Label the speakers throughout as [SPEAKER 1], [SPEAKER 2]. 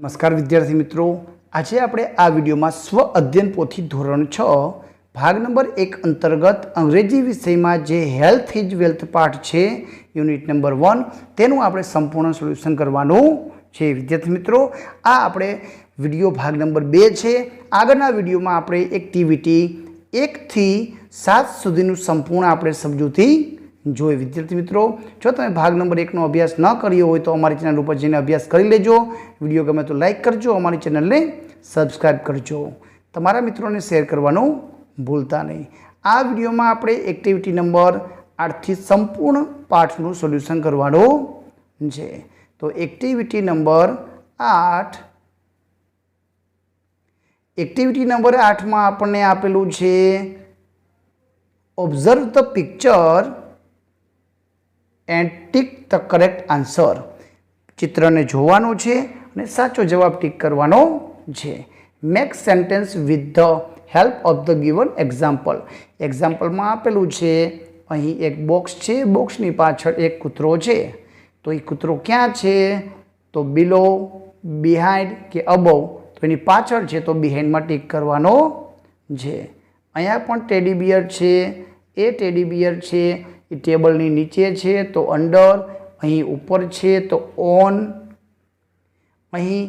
[SPEAKER 1] નમસ્કાર વિદ્યાર્થી મિત્રો. આજે આપણે આ વિડીયોમાં સ્વ અધ્યયન પોથી ધોરણ છ, ભાગ નંબર એક અંતર્ગત અંગ્રેજી વિષયમાં જે હેલ્થ ઇઝ વેલ્થ પાઠ છે યુનિટ નંબર વન તેનું આપણે સંપૂર્ણ સોલ્યુશન કરવાનું છે. વિદ્યાર્થી મિત્રો, આ આપણે વીડિયો ભાગ નંબર બે છે. આગળના વિડીયોમાં આપણે એક્ટિવિટી એકથી સાત સુધીનું સંપૂર્ણ આપણે સમજૂતી જોઈએ વિદ્યાર્થી મિત્રો, જો તમે ભાગ નંબર એકનો અભ્યાસ ન કર્યો હોય તો અમારી ચેનલ ઉપર જઈને અભ્યાસ કરી લેજો. વીડિયો ગમે તો લાઈક કરજો, અમારી ચેનલને સબસ્ક્રાઈબ કરજો. તમારા મિત્રોને શેર કરવાનું ભૂલતા નહીં. આ વિડીયોમાં આપણે એક્ટિવિટી નંબર આઠથી સંપૂર્ણ પાઠનું સોલ્યુશન કરવાનું છે. તો એક્ટિવિટી નંબર આઠ. એક્ટિવિટી નંબર આઠમાં આપણને આપેલું છે observe the picture and tick the correct answer ચિત્રને જોવાનું છે અને સાચો જવાબ ટીક કરવાનો છે. Make sentence with the help of the given example એક્ઝામ્પલમાં આપેલું છે, અહીં એક બોક્સ છે બોક્સની પાછળ એક કૂતરો છે. તો એ કૂતરો ક્યાં છે? તો બિલો બિહાઇન્ડ કે અબવ તો એની પાછળ છે, તો બિહાઇન્ડમાં ટીક કરવાનો છે. અહીંયા પણ ટેડી બિયર છે, એ ટેડી બિયર છે એ ટેબલની નીચે છે તો અંડર અહીં ઉપર છે તો ઓન, અહીં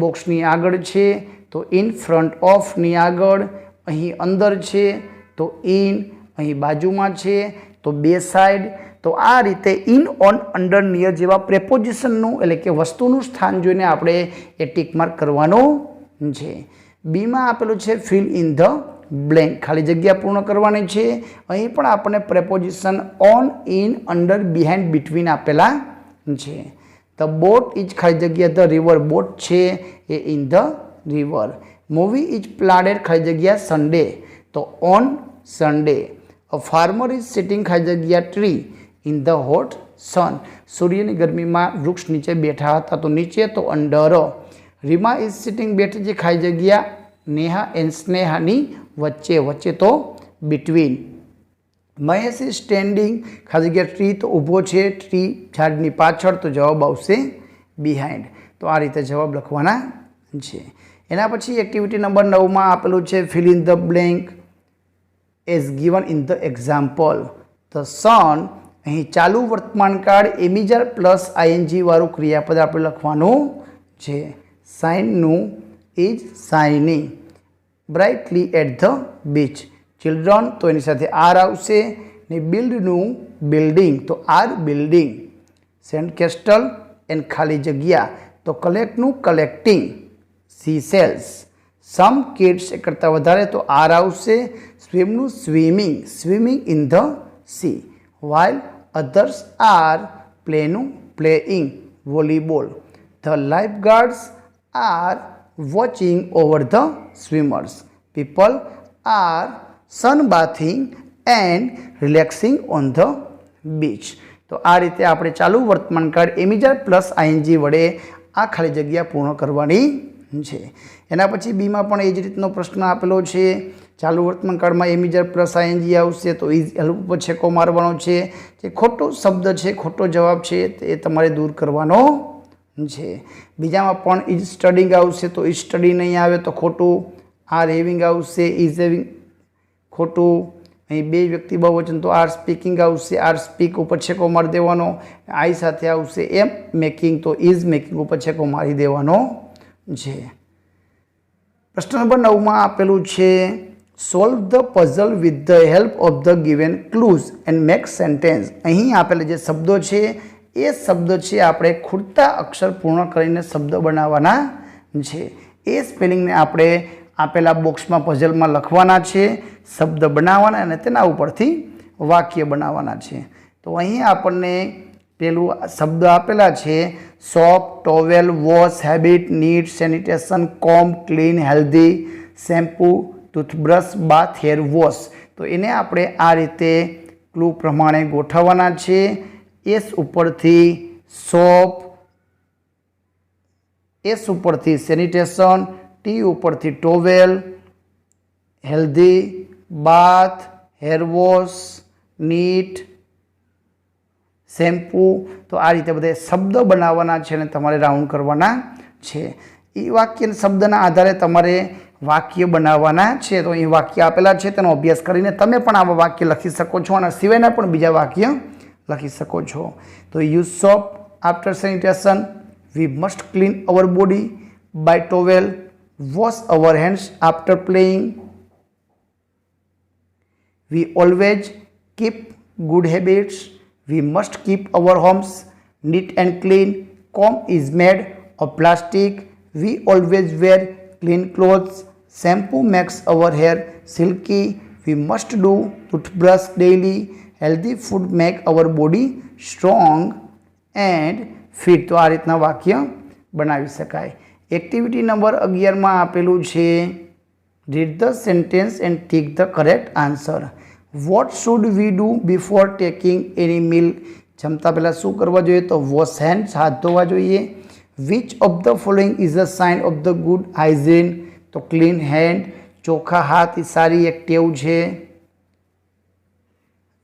[SPEAKER 1] બોક્સની આગળ છે તો ઇન ફ્રન્ટ ઓફની આગળ, અહીં અંદર છે તો ઇન, અહીં બાજુમાં છે તો બે સાઈડ. તો આ રીતે ઇન, ઓન અંડર નિયર જેવા પ્રેપોઝિશનનું એટલે કે વસ્તુનું સ્થાન જોઈને આપણે એ ટીક માર્ક કરવાનું છે. બીમાં આપેલું છે ફિલ ઇન ધ બ્લેન્ક ખાલી જગ્યા પૂર્ણ કરવાની છે. અહીં પણ આપણને preposition on in under behind between આપેલા છે. ધ બોટ ઇઝ ખાલી જગ્યા ધ રિવર બોટ છે. A in the river movie is પ્લાડેડ ખાલી જગ્યા સન્ડે તો on Sunday a farmer is sitting ખાલી જગ્યા tree in the hot sun સૂર્યની ગરમીમાં વૃક્ષ નીચે બેઠા હતા તો નીચે તો અંડર રીમા ઇઝ સિટિંગ બેઠી છે ખાલી જગ્યા નેહા એન્ડ સ્નેહાની વચ્ચે વચ્ચે તો બિટવીન મહેશ ઇઝ સ્ટેન્ડિંગ ખાલી જગ્યા ટ્રી તો ઊભો છે ટ્રી ઝાડની પાછળ તો જવાબ આવશે બિહાઇન્ડ તો આ રીતે જવાબ લખવાના છે. એના પછી એક્ટિવિટી નંબર નવમાં આપેલું છે fill in the blank as given in the example the sun અહીં ચાલુ વર્તમાનકાળ એમિજર પ્લસ આઈએનજી વાળું ક્રિયાપદ આપણે લખવાનું છે. સાઇનનું is shining brightly at the beach children તો એની સાથે આર આવશે ને બિલ્ડનું બિલ્ડિંગ તો are building sand castle and ખાલી જગ્યા. તો કલેક્ટનું collecting sea shells some kids એ કરતાં વધારે તો આર આવશે. સ્વિમનું swimming swimming in the sea while others are પ્લેનું playing volleyball the life guards are watching over the swimmers people are sunbathing and relaxing on the beach તો આ રીતે આપણે ચાલુ વર્તમાનકાળ એમિજર plus ING વડે આ ખાલી જગ્યા પૂર્ણ કરવાની છે. એના પછી બીમાં પણ એ જ રીતનો પ્રશ્ન આપેલો છે. ચાલુ વર્તમાનકાળમાં એમિજર પ્લસ આઈએનજી આવશે તો ઇઝ હેલ્પ છેકો મારવાનો છે. જે ખોટો શબ્દ છે, ખોટો જવાબ છે, તે તમારે દૂર કરવાનો છે. બીજામાં પણ ઇઝ સ્ટડિંગ આવશે તો ઇઝ સ્ટડી નહીં આવે તો ખોટું. આર હેવિંગ આવશે ઇઝ હેવિંગ ખોટું. અહીં બે વ્યક્તિ બહુવચન તો આર સ્પીકિંગ આવશે, આર સ્પીક ઉપર છેકો મારી દેવાનો. આઈ સાથે આવશે એમ મેકિંગ તો ઇઝ મેકિંગ ઉપર છેકો મારી દેવાનો છે. પ્રશ્ન નંબર નવમાં આપેલું છે solve the puzzle with the help of the given clues and make sentence અહીં આપેલા જે શબ્દો છે એ શબ્દ છે આપણે ખૂટતા અક્ષર પૂર્ણ કરીને શબ્દ બનાવવાના છે. એ સ્પેલિંગને આપણે આપેલા બોક્સમાં પઝલમાં લખવાના છે, શબ્દ બનાવવાના અને તેના ઉપરથી વાક્ય બનાવવાના છે. તો અહીં આપણને પેલું શબ્દ આપેલા છે soap towel wash habit neat sanitation comb clean healthy shampoo toothbrush bath hair wash તો એને આપણે આ રીતે ક્લુ પ્રમાણે ગોઠવવાના છે. એસ ઉપરથી સોપ એસ ઉપરથી સેનિટેશન ટી ઉપરથી towel healthy bath hair wash neat shampoo તો આ રીતે બધા શબ્દ બનાવવાના છે અને તમારે રાઉન્ડ કરવાના છે. એ વાક્ય શબ્દના આધારે તમારે વાક્ય બનાવવાના છે. તો અહીં વાક્ય આપેલા છે. તેનો અભ્યાસ કરીને તમે પણ આવા વાક્ય લખી શકો છો અને સિવાયના પણ બીજા વાક્ય લખી શકો છો તો use soap after sanitation we must clean our body by towel wash our hands after playing we always keep good habits we must keep our homes neat and clean comb is made of plastic we always wear clean clothes shampoo makes our hair silky we must do toothbrush daily healthy food make our body strong and fit તો આ રીતના વાક્ય બનાવી શકાય. Activity number અગિયારમાં આપેલું છે. Read the sentence and tick the correct answer what should we do before taking any meal જમતા પહેલાં શું કરવા જોઈએ? તો વોશ હેન્ડ્સ હાથ ધોવા જોઈએ. Which of the following is a sign of the good hygiene તો ક્લીન હેન્ડ ચોખ્ખા હાથ એ સારી એક ટેવ છે.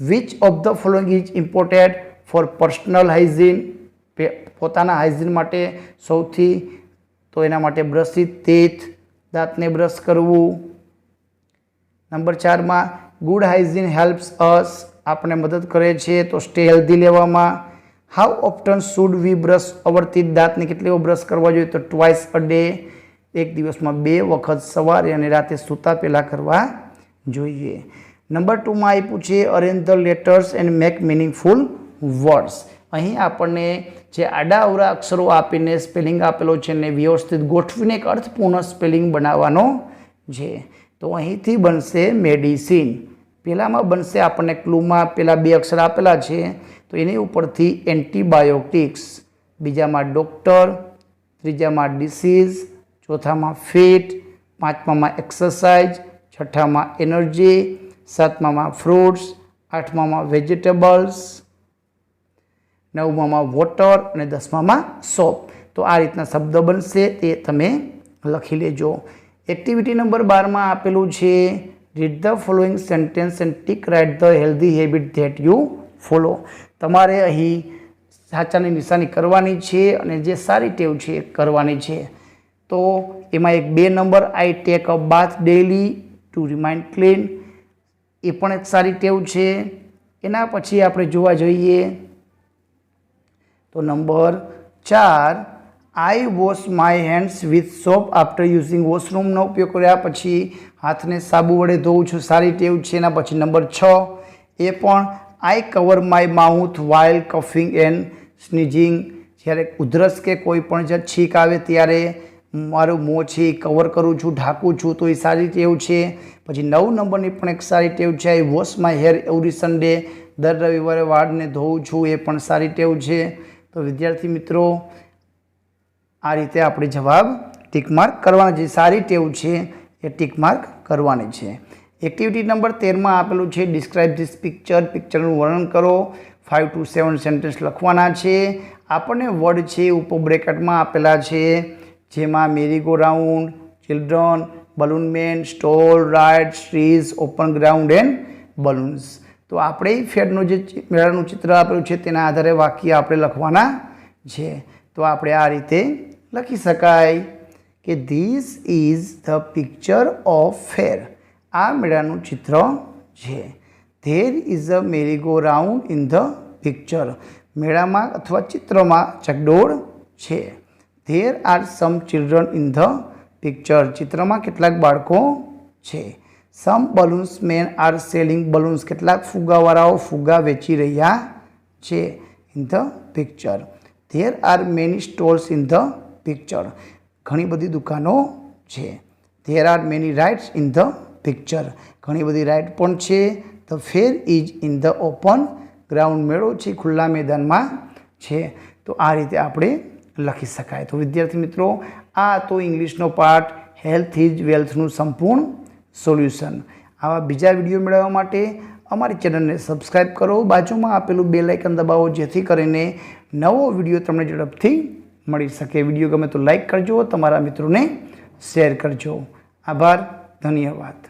[SPEAKER 1] Which of the following is important for personal hygiene પોતાના હાઇજીન માટે સૌથી, તો એના માટે બ્રશિત તેથ દાંતને બ્રશ કરવું. નંબર ચારમાં ગુડ હાઇજીન હેલ્પ્સ અસ આપણને મદદ કરે છે, તો સ્ટે હેલ્ધી લેવામાં. How often should we brush અવરથી દાંતને કેટલી બ્રશ કરવા જોઈએ? તો ટ્વાઇસ અ ડે એક દિવસમાં બે વખત સવારે અને રાતે સૂતા પહેલાં કરવા જોઈએ. નંબર ટુમાં આપ્યું છે arrange the letters and make meaningful words અહીં આપણને જે આડા અવરા અક્ષરો આપીને સ્પેલિંગ આપેલો છે ને વ્યવસ્થિત ગોઠવીને એક અર્થપૂર્ણ સ્પેલિંગ બનાવવાનો છે. તો અહીંથી બનશે મેડિસિન પહેલાંમાં બનશે આપણને ક્લુમાં પેલા બે અક્ષર આપેલા છે. તો એની ઉપરથી એન્ટીબાયોટિક્સ બીજામાં ડૉક્ટર ત્રીજામાં ડિસીઝ ચોથામાં ફિટ પાંચમામાં એક્સરસાઇઝ છઠ્ઠામાં એનર્જી સાતમામાં ફ્રૂટ્સ આઠમામાં વેજીટેબલ્સ નવમામાં વોટર અને દસમામાં સોપ તો આ રીતના શબ્દ બનશે તે તમે લખી લેજો. એક્ટિવિટી નંબર બારમાં આપેલું છે read the following sentence and tick right the healthy habit that you follow તમારે અહીં સાચાની નિશાની કરવાની છે અને જે સારી ટેવ છે એ કરવાની છે. તો એમાં એક બે number I take a bath daily to remind clean એ પણ એક સારી ટેવ છે. એના પછી આપણે જોવા જોઈએ તો નંબર ચાર I wash my hands with soap after using વોશરૂમનો ઉપયોગ કર્યા પછી હાથને સાબુ વડે ધોઉં છું, સારી ટેવ છે. એના પછી નંબર છ, એ પણ I cover my mouth while coughing and sneezing જ્યારે ઉધરસ કે કોઈ પણ જ છીક આવે ત્યારે મારું મોં છે એ કવર કરું છું, ઢાંકું છું, તો એ સારી ટેવ છે. પછી નવ નંબરની પણ એક સારી ટેવ છે I wash my hair every Sunday દર રવિવારે વાળને ધોઉં છું, એ પણ સારી ટેવ છે. તો વિદ્યાર્થી મિત્રો, આ રીતે આપણે જવાબ ટીક માર્ક કરવાના છે. સારી ટેવ છે એ ટીક માર્ક કરવાની છે. એક્ટિવિટી નંબર તેરમાં આપેલું છે ડિસ્ક્રાઇબ ધીસ પિક્ચર પિક્ચરનું વર્ણન કરો. ફાઇવ ટુ સેવન સેન્ટેન્સ લખવાના છે. આપણને વર્ડ છે ઉપર બ્રેકેટમાં આપેલા છે. જેમાં merry go round children, balloon man, stall, ride, સ્ટ્રીઝ, open ground and balloons. તો આપણે ફેડનું જે મેળાનું ચિત્ર આપેલું છે તેના આધારે વાક્ય આપણે લખવાના છે. તો આપણે આ રીતે લખી શકાય કે this is the picture of fair આ મેળાનું ચિત્ર છે. There is a merry go round in the picture મેળામાં અથવા ચિત્રમાં ચકડોળ છે. There are some children in the picture ચિત્રમાં કેટલાક બાળકો છે. Some balloons man are selling balloons કેટલાક ફુગાવાળાઓ ફુગા વેચી રહ્યા છે in the picture there are many stalls in the picture ઘણી બધી દુકાનો છે. There are many rides in the picture ઘણી બધી રાઇડ પણ છે. The fair is in the open ground મેળો છે, ખુલ્લા મેદાનમાં છે. તો આ રીતે આપણે લખી શકાય. તો વિદ્યાર્થી મિત્રો, આ તો ઇંગ્લિશનો પાર્ટ હેલ્થ ઇઝ વેલ્થનું સંપૂર્ણ સોલ્યુશન આવા બીજા વીડિયો મેળવવા માટે અમારી ચેનલને સબસ્ક્રાઈબ કરો. બાજુમાં આપેલું બે લાઇકન દબાવો, જેથી કરીને નવો વીડિયો તમને ઝડપથી મળી શકે. વીડિયો ગમે તો લાઇક કરજો, તમારા મિત્રોને શેર કરજો. આભાર, ધન્યવાદ.